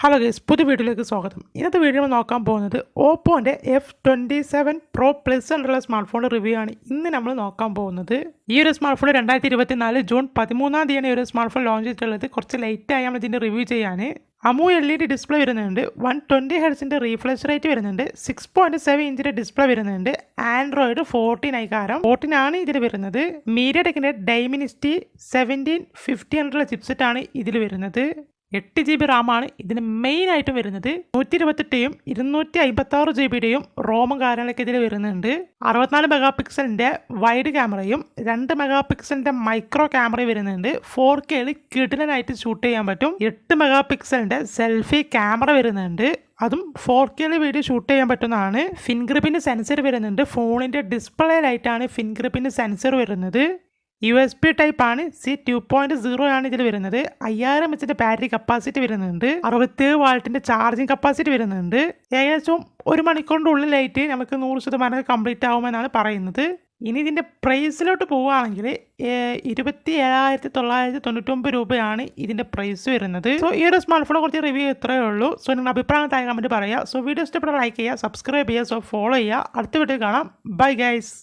Hello guys പുതിയ വീഡിയോയിലേക്ക് സ്വാഗതം. ഇന്നത്തെ വീഡിയോ നോക്കാൻ പോകുന്നത് ഓപ്പോന്റെ F twenty seven pro plus smart smart ഫോണിന്റെ റിവ്യൂ ആണ്. ഇന്ന് നമ്മൾ നോക്കാൻ പോകുന്നത് ഈ ഒരു സ്മാർട്ട് ഫോൺ രണ്ടായിരത്തി ഇരുപത്തി നാല് ജൂൺ പതിമൂന്നാം തീയതിയാണ് ഈ ഒരു സ്മാർട്ട് ഫോൺ ലോഞ്ച് ചെയ്തിട്ടുള്ളത്. കുറച്ച് ലേറ്റായി നമ്മൾ ഇതിന്റെ റിവ്യൂ ചെയ്യാൻ അമു എൽ ഇ ഡി ഡിസ്പ്ലേ വരുന്നുണ്ട്. വൺ ട്വന്റി ഹെഡ്സിന്റെ റീഫ്ലഷ് റേറ്റ് വരുന്നുണ്ട്. സിക്സ് പോയിന്റ് സെവൻ ഇഞ്ചിന്റെ ഡിസ്പ്ലേ വരുന്നുണ്ട്. ആൻഡ്രോയിഡ് ഫോർട്ടീൻ ആയിക്കാരം ഫോർട്ടീൻ ആണ് ഇതിൽ വരുന്നത്. മീഡിയ ടെക്കിന്റെ ഡൈമിനിസ്റ്റി സെവന്റീൻ ഫിഫ്റ്റി ഹൺഡ്രഡ് ചിപ്സെറ്റാണ് ഇതിൽ വരുന്നത്. എട്ട് ജി ബി റാമാണ് ഇതിന് മെയിൻ ആയിട്ട് വരുന്നത് നൂറ്റി ഇരുപത്തെട്ടെയും ഇരുന്നൂറ്റി അമ്പത്തി ആറ് ജി ബിയുടെയും റോമും കാര്യങ്ങളൊക്കെ ഇതിൽ വരുന്നുണ്ട്. അറുപത്തിനാല് മെഗാ പിക്സലിന്റെ വൈഡ് ക്യാമറയും രണ്ട് മെഗാ പിക്സലിന്റെ മൈക്രോ ക്യാമറയും വരുന്നുണ്ട് ഫോർ കെയിൽ കിടിലനായിട്ട് ഷൂട്ട് ചെയ്യാൻ പറ്റും. എട്ട് മെഗാ പിക്സലിന്റെ സെൽഫി ക്യാമറ വരുന്നുണ്ട്. അതും ഫോർ കെയിൽ വീഡിയോ ഷൂട്ട് ചെയ്യാൻ പറ്റുന്നതാണ്. ഫിൻഗ്രിപ്പിന്റെ സെൻസർ വരുന്നുണ്ട്. ഫോണിന്റെ ഡിസ്പ്ലേയിലായിട്ടാണ് ഫിൻഗ്രിപ്പിന്റെ സെൻസർ വരുന്നത്. യു എസ് പി ടൈപ്പ് ആണ്. സി ടു പോയിന്റ് സീറോ ആണ് ഇതിൽ വരുന്നത്. അയ്യായിരം വെച്ചിട്ട് ബാറ്ററി കപ്പാസിറ്റി വരുന്നുണ്ട്. അറുപത്തേഴ് വാൾട്ടിന്റെ ചാർജിങ് കപ്പാസിറ്റി വരുന്നുണ്ട്. ഏകദേശം ഒരു മണിക്കൂറിന്റെ ഉള്ളിലായിട്ട് നമുക്ക് നൂറ് ശതമാനം കംപ്ലീറ്റ് ആവുമെന്നാണ് പറയുന്നത്. ഇനി ഇതിന്റെ പ്രൈസിലോട്ട് പോവുകയാണെങ്കിൽ ഇരുപത്തി ഏഴായിരത്തി തൊള്ളായിരത്തി തൊണ്ണൂറ്റൊമ്പത് രൂപയാണ് ഇതിന്റെ പ്രൈസ് വരുന്നത്. സോ ഈ ഒരു സ്മാർട്ട് ഫോണിനെ കുറിച്ച് റിവ്യൂ ഇത്രയേ ഉള്ളൂ. സോ നിങ്ങളുടെ അഭിപ്രായം താഴെ കമന്റ് പറയുക സോ വീഡിയോ ഇഷ്ടപ്പെട്ട ലൈക്ക് ചെയ്യുക സബ്സ്ക്രൈബ് ചെയ്യുക സോ ഫോളോ ചെയ്യുക. അടുത്ത വീഡിയോ കാണാം. Bye guys